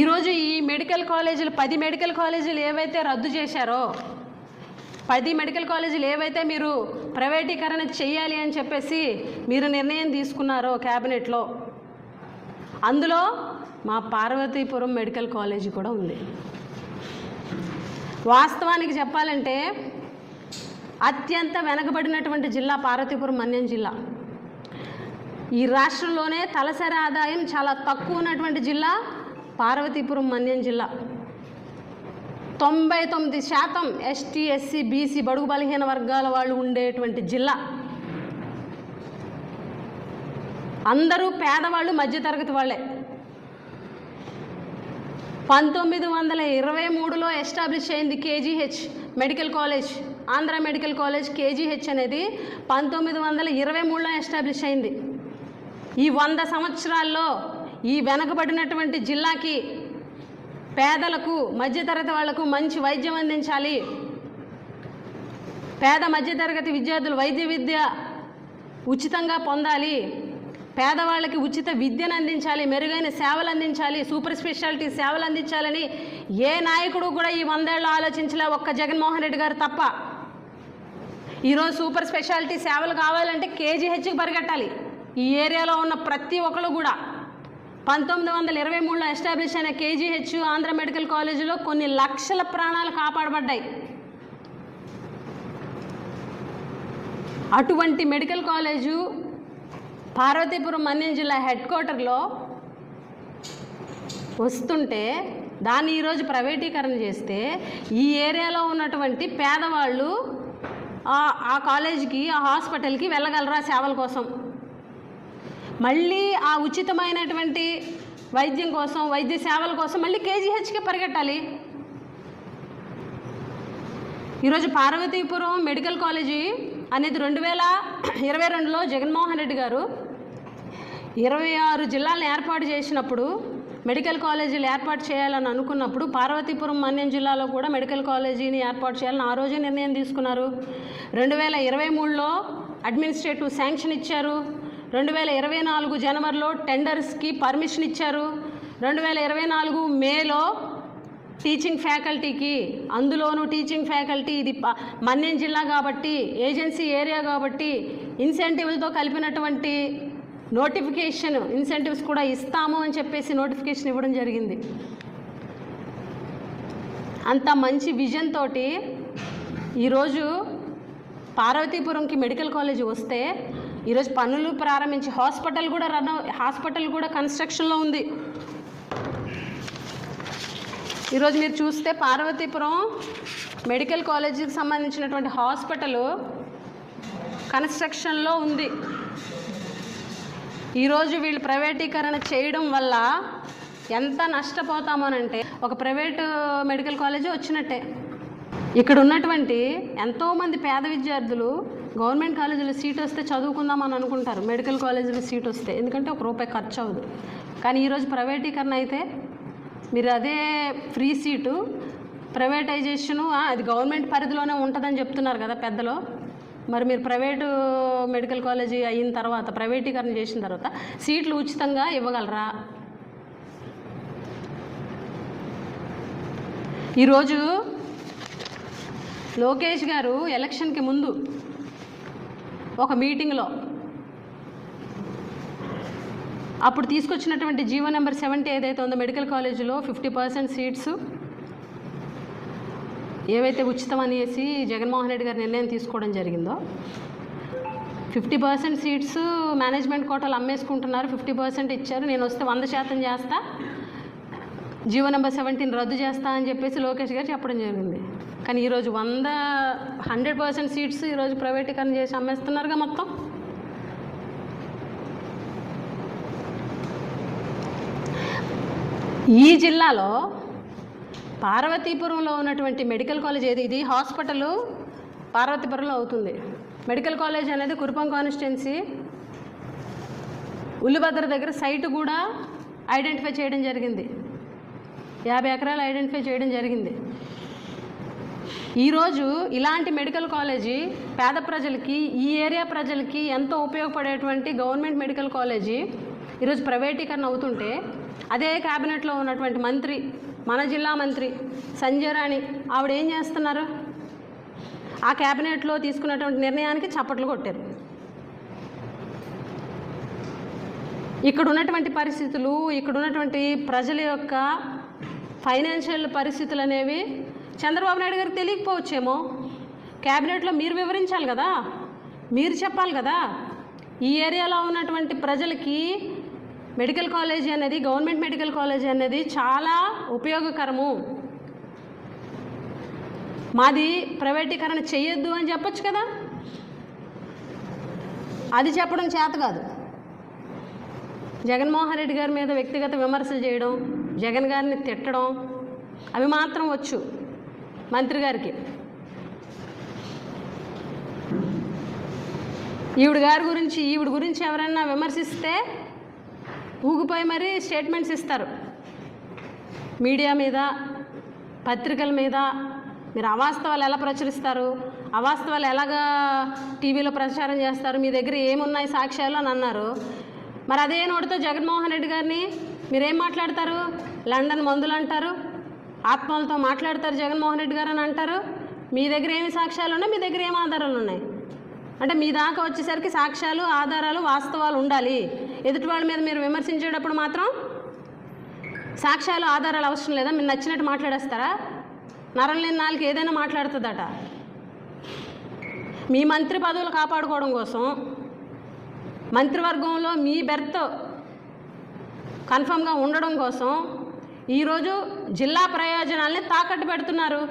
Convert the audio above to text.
ఈరోజు ఈ మెడికల్ కాలేజీలు పది మెడికల్ కాలేజీలు ఏవైతే రద్దు చేశారో పది మెడికల్ కాలేజీలు ఏవైతే మీరు ప్రైవేటీకరణ చేయాలి అని చెప్పేసి మీరు నిర్ణయం తీసుకున్నారో క్యాబినెట్లో అందులో మా పార్వతీపురం మెడికల్ కాలేజీ కూడా ఉంది. వాస్తవానికి చెప్పాలంటే అత్యంత వెనకబడినటువంటి జిల్లా పార్వతీపురం మన్యం జిల్లా. ఈ రాష్ట్రంలోనే తలసరి ఆదాయం చాలా తక్కువ ఉన్నటువంటి జిల్లా. పార్వతీపురం మన్యం జిల్లా. తొంభై తొమ్మిది శాతం ఎస్టీ ఎస్సీ బీసీ బడుగు బలహీన వర్గాల వాళ్ళు ఉండేటువంటి జిల్లా. అందరూ పేదవాళ్ళు మధ్యతరగతి వాళ్ళే. పంతొమ్మిది వందల ఇరవై మూడులో ఎస్టాబ్లిష్ అయింది KGH medical college. Andhra medical college KGH అనేది పంతొమ్మిది వందల ఇరవై మూడులో ఎస్టాబ్లిష్ అయింది. ఈ వంద సంవత్సరాల్లో ఈ వెనకబడినటువంటి జిల్లాకి పేదలకు మధ్యతరగతి వాళ్ళకు మంచి వైద్యం అందించాలి. పేద మధ్యతరగతి విద్యార్థులు వైద్య విద్య ఉచితంగా పొందాలి. పేదవాళ్ళకి ఉచిత విద్యను అందించాలి మెరుగైన సేవలు అందించాలి సూపర్ స్పెషాలిటీ సేవలు అందించాలని ఏ నాయకుడు కూడా ఈ వందేళ్ళు ఆలోచించలే ఒక్క జగన్మోహన్ రెడ్డి గారు తప్ప. ఈరోజు సూపర్ స్పెషాలిటీ సేవలు కావాలంటే కేజీహెచ్కి పరిగెట్టాలి. ఈ ఏరియాలో ఉన్న ప్రతి ఒక్కరు కూడా. పంతొమ్మిది వందల ఇరవై మూడులో ఎస్టాబ్లిష్ అయిన కేజీహెచ్ ఆంధ్ర మెడికల్ కాలేజీలో కొన్ని లక్షల ప్రాణాలు కాపాడబడ్డాయి. అటువంటి మెడికల్ కాలేజు పార్వతీపురం మన్యం జిల్లా హెడ్ క్వార్టర్లో వస్తుంటే దాన్ని ఈరోజు ప్రైవేటీకరణ చేస్తే ఈ ఏరియాలో ఉన్నటువంటి పేదవాళ్ళు ఆ- కాలేజీకి ఆ హాస్పిటల్కి వెళ్ళగలరా సేవల కోసం? మళ్ళీ ఆ ఉచితమైనటువంటి వైద్యం కోసం వైద్య సేవల కోసం మళ్ళీ కేజీహెచ్కి పరిగెట్టాలి. ఈరోజు పార్వతీపురం మెడికల్ కాలేజీ అనేది రెండు వేల ఇరవై రెండులో జగన్మోహన్ రెడ్డి గారు ఇరవై ఆరు జిల్లాలను ఏర్పాటు చేసినప్పుడు మెడికల్ కాలేజీలు ఏర్పాటు చేయాలని అనుకున్నప్పుడు పార్వతీపురం మన్యం జిల్లాలో కూడా మెడికల్ కాలేజీని ఏర్పాటు చేయాలని ఆ రోజే నిర్ణయం తీసుకున్నారు. రెండు వేల ఇరవై మూడులో అడ్మినిస్ట్రేటివ్ శాంక్షన్ ఇచ్చారు. రెండు వేల ఇరవై నాలుగు జనవరిలో టెండర్స్కి పర్మిషన్ ఇచ్చారు. రెండు వేల ఇరవై నాలుగు మేలో టీచింగ్ ఫ్యాకల్టీకి అందులోనూ టీచింగ్ ఫ్యాకల్టీ ఇది ప- మన్యం జిల్లా కాబట్టి ఏజెన్సీ ఏరియా కాబట్టి ఇన్సెంటివ్లతో కలిపినటువంటి నోటిఫికేషన్ ఇన్సెంటివ్స్ కూడా ఇస్తాము అని చెప్పేసి నోటిఫికేషన్ ఇవ్వడం జరిగింది. అంత మంచి విజన్ తోటి ఈరోజు పార్వతీపురంకి మెడికల్ కాలేజ్ వస్తే ఈరోజు పనులు ప్రారంభించి హాస్పిటల్ కూడా రన్ హాస్పిటల్ కూడా కన్స్ట్రక్షన్లో ఉంది. ఈరోజు మీరు చూస్తే పార్వతీపురం మెడికల్ కాలేజీకి సంబంధించినటువంటి హాస్పిటల్ కన్స్ట్రక్షన్లో ఉంది. ఈరోజు వీళ్ళు ప్రైవేటీకరణ చేయడం వల్ల ఎంత నష్టపోతామోనంటే ఒక ప్రైవేటు మెడికల్ కాలేజీ వచ్చినట్టే. ఇక్కడ ఉన్నటువంటి ఎంతోమంది పేద విద్యార్థులు గవర్నమెంట్ కాలేజీలో సీట్ వస్తే చదువుకుందామని అనుకుంటారు. మెడికల్ కాలేజీలో సీట్ వస్తే. ఎందుకంటే ఒక రూపాయి ఖర్చు అవ్వదు. కానీ ఈరోజు ప్రైవేటీకరణ అయితే మీరు అదే ఫ్రీ సీటు ప్రైవేటైజేషను అది గవర్నమెంట్ పరిధిలోనే ఉంటుందని చెప్తున్నారు కదా పెద్దలో. మరి మీరు ప్రైవేటు మెడికల్ కాలేజీ అయిన తర్వాత ప్రైవేటీకరణ చేసిన తర్వాత సీట్లు ఉచితంగా ఇవ్వగలరా? ఈరోజు లోకేష్ గారు ఎలక్షన్కి ముందు ఒక మీటింగ్లో అప్పుడు తీసుకొచ్చినటువంటి జీవో నెంబర్ సెవెంటీ ఏదైతే ఉందో మెడికల్ కాలేజీలో ఫిఫ్టీ పర్సెంట్ సీట్స్ ఏవైతే ఉచితం అనేసి జగన్మోహన్ రెడ్డి గారు నిర్ణయం తీసుకోవడం జరిగిందో ఫిఫ్టీ పర్సెంట్ సీట్స్ మేనేజ్మెంట్ కోటాలు అమ్మేసుకుంటున్నారు. ఫిఫ్టీ పర్సెంట్ ఇచ్చారు. నేను వస్తే వంద శాతం చేస్తా. జీవో నెంబర్ సెవెంటీన్ రద్దు చేస్తా అని చెప్పేసి లోకేష్ గారు చెప్పడం జరిగింది. కానీ ఈరోజు వంద హండ్రెడ్ పర్సెంట్ సీట్స్ ఈరోజు ప్రైవేటీకరణ చేసి అమ్మేస్తున్నారుగా మొత్తం? ఈ జిల్లాలో పార్వతీపురంలో ఉన్నటువంటి మెడికల్ కాలేజ్ ఏది? ఇది హాస్పిటల్ పార్వతీపురంలో అవుతుంది. మెడికల్ కాలేజ్ అనేది కురుపం కాన్స్టిట్యున్సీ. ఉల్లిభద్ర దగ్గర సైట్ కూడా ఐడెంటిఫై చేయడం జరిగింది. యాభై ఎకరాలు ఐడెంటిఫై చేయడం జరిగింది. ఈరోజు ఇలాంటి మెడికల్ కాలేజీ పేద ప్రజలకి ఈ ఏరియా ప్రజలకి ఎంతో ఉపయోగపడేటువంటి గవర్నమెంట్ మెడికల్ కాలేజీ ఈరోజు ప్రైవేటీకరణ అవుతుంటే అదే క్యాబినెట్లో ఉన్నటువంటి మంత్రి మన జిల్లా మంత్రి సంజయ్ రాణి ఆవిడ ఏం చేస్తున్నారు? ఆ క్యాబినెట్లో తీసుకున్నటువంటి నిర్ణయానికి చప్పట్లు కొట్టారు. ఇక్కడ ఉన్నటువంటి పరిస్థితులు ఇక్కడ ఉన్నటువంటి ప్రజల యొక్క ఫైనాన్షియల్ పరిస్థితులు అనేవి చంద్రబాబు నాయుడు గారికి తెలియకపోవచ్చేమో. క్యాబినెట్లో మీరు వివరించాలి కదా? మీరు చెప్పాలి కదా? ఈ ఏరియాలో ఉన్నటువంటి ప్రజలకి మెడికల్ కాలేజీ అనేది గవర్నమెంట్ మెడికల్ కాలేజీ అనేది చాలా ఉపయోగకరము. మాది ప్రైవేటీకరణ చేయొద్దు అని చెప్పొచ్చు కదా? అది చెప్పడం చేత కాదు. జగన్మోహన్ రెడ్డి గారి మీద వ్యక్తిగత విమర్శలు చేయడం జగన్ గారిని తిట్టడం అవి మాత్రం వచ్చు. మంత్రి గారికి. ఈవిడ గారి గురించి ఈవిడ గురించి ఎవరైనా విమర్శిస్తే ఊగిపోయి మరీ స్టేట్మెంట్స్ ఇస్తారు. మీడియా మీద పత్రికల మీద మీరు అవాస్తవాలు ఎలా ప్రచురిస్తారు? అవాస్తవాలు ఎలాగా టీవీలో ప్రచారం చేస్తారు? మీ దగ్గర ఏమున్నాయి సాక్ష్యాలు అని అన్నారు. మరి అదే నోటితో జగన్మోహన్ రెడ్డి గారిని మీరేం మాట్లాడతారు? లండన్ మందులు అంటారు. ఆత్మలతో మాట్లాడతారు జగన్మోహన్ రెడ్డి గారు అని అంటారు. మీ దగ్గర ఏమి సాక్ష్యాలు ఉన్నాయి? మీ దగ్గర ఏమి ఆధారాలు ఉన్నాయి? అంటే మీ దాకా వచ్చేసరికి సాక్ష్యాలు ఆధారాలు వాస్తవాలు ఉండాలి. ఎదుటి వాళ్ళ మీద మీరు విమర్శించేటప్పుడు మాత్రం సాక్ష్యాలు ఆధారాలు అవసరం లేదా? మీరు నచ్చినట్టు మాట్లాడేస్తారా? నరం లేని నాలుగు ఏదైనా మాట్లాడుతుందట. మీ మంత్రి పదవులు కాపాడుకోవడం కోసం మంత్రివర్గంలో మీ బెర్త్ కన్ఫర్మ్గా ఉండడం కోసం ఈరోజు జిల్లా ప్రయోజనాల్ని తాకట్టు పెడుతున్నారు.